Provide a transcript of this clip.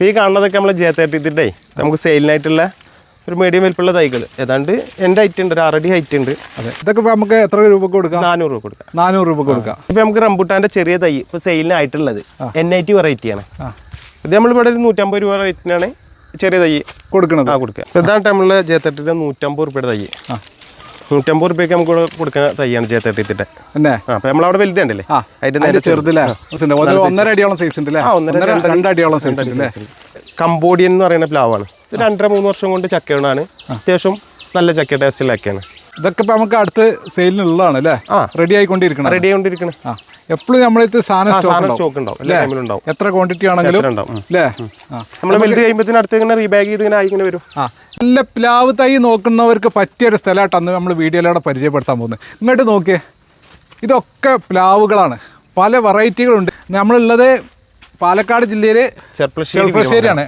ഈ കാണുന്നതൊക്കെ നമ്മൾ ജെ തേർട്ടിത്തിന്റെ നമുക്ക് സെയിലിനായിട്ടുള്ള ഒരു മീഡിയം വലിപ്പുള്ള തൈകൾ ഏതാണ്ട് എന്റെ ഹൈറ്റ് ഉണ്ട് ഒരു ആറടി ഹൈറ്റ് ഉണ്ട്. അതെ. ഇതൊക്കെ ഇപ്പോൾ നമുക്ക് എത്ര രൂപ കൊടുക്കാം? നാനൂറ് രൂപ കൊടുക്കാം. നാനൂറ് രൂപ കൊടുക്കാം. ഇപ്പം നമുക്ക് റംബുട്ടാന്റെ ചെറിയ തൈ ഇപ്പോൾ സെയിലിനായിട്ടുള്ളത് എൻ ഐ ടി വെറൈറ്റിയാണ്. ഇത് നമ്മളിവിടെ ഒരു നൂറ്റമ്പത് രൂപ റേറ്റിനാണ് ചെറിയ തൈ കൊടുക്കുന്നത് ആ കൊടുക്കുക. ഇതാണ് നമ്മളുടെ ജെ തേർട്ടിന്റെ നൂറ്റമ്പത് രൂപയുടെ തൈ. ആ. നൂറ്റമ്പത് റുപ്യക്ക് നമുക്ക് കൊടുക്കാൻ കൊടുക്കുന്ന ചേത്തെത്തിട്ട് ജെ തേർട്ടിത്തിന്റെ അപ്പം നമ്മളവിടെ വലുതുണ്ടല്ലേ അതിന്റെ നേരെ ചെറുതല്ലേ ഒന്നര അടിയോളം സൈസ് ഉണ്ടല്ലേ? ഒന്നര. രണ്ടടിയോളം സൈസ് കംബോഡിയൻ എന്ന് പറയുന്ന പ്ലാവാണ്. ഇത് രണ്ടര മൂന്ന് വർഷം കൊണ്ട് ചക്കയാണ് അത്യാവശ്യം നല്ല ചക്ക ടേസ്റ്റിലൊക്കെയാണ് ഇതൊക്കെ ഇപ്പൊ നമുക്ക് അടുത്ത് സെയിലിനുള്ളതാണ് അല്ലേ. റെഡി ആയിക്കൊണ്ടിരിക്കണം റെഡി ആയിക്കൊണ്ടിരിക്കണം. ആ. എപ്പോഴും നമ്മളിത് സാധനം സ്റ്റോക്ക് ഉണ്ടാവും. എത്ര ക്വാണ്ടിറ്റി ആണെങ്കിലും. അല്ലേ? നമ്മൾ വലുത് കഴിയുമ്പോഴത്തേന് അടുത്ത് ഇങ്ങനെ റീബാഗ് ചെയ്ത് ഇങ്ങനെ ആയി ഇങ്ങനെ വരും. ആ. നല്ല പ്ലാവ് തൈ നോക്കുന്നവർക്ക് പറ്റിയൊരു സ്ഥലമായിട്ട് അന്ന് നമ്മൾ വീഡിയോയിലൂടെ പരിചയപ്പെടുത്താൻ പോകുന്നത്. ഇങ്ങോട്ട് നോക്കിയേ. ഇതൊക്കെ പ്ലാവുകളാണ്. പല വെറൈറ്റികളുണ്ട് നമ്മളുള്ളത് പാലക്കാട് ജില്ലയിലെ ചെർപ്പളശ്ശേരി ചെറുപ്പശ്ശേരിയാണ്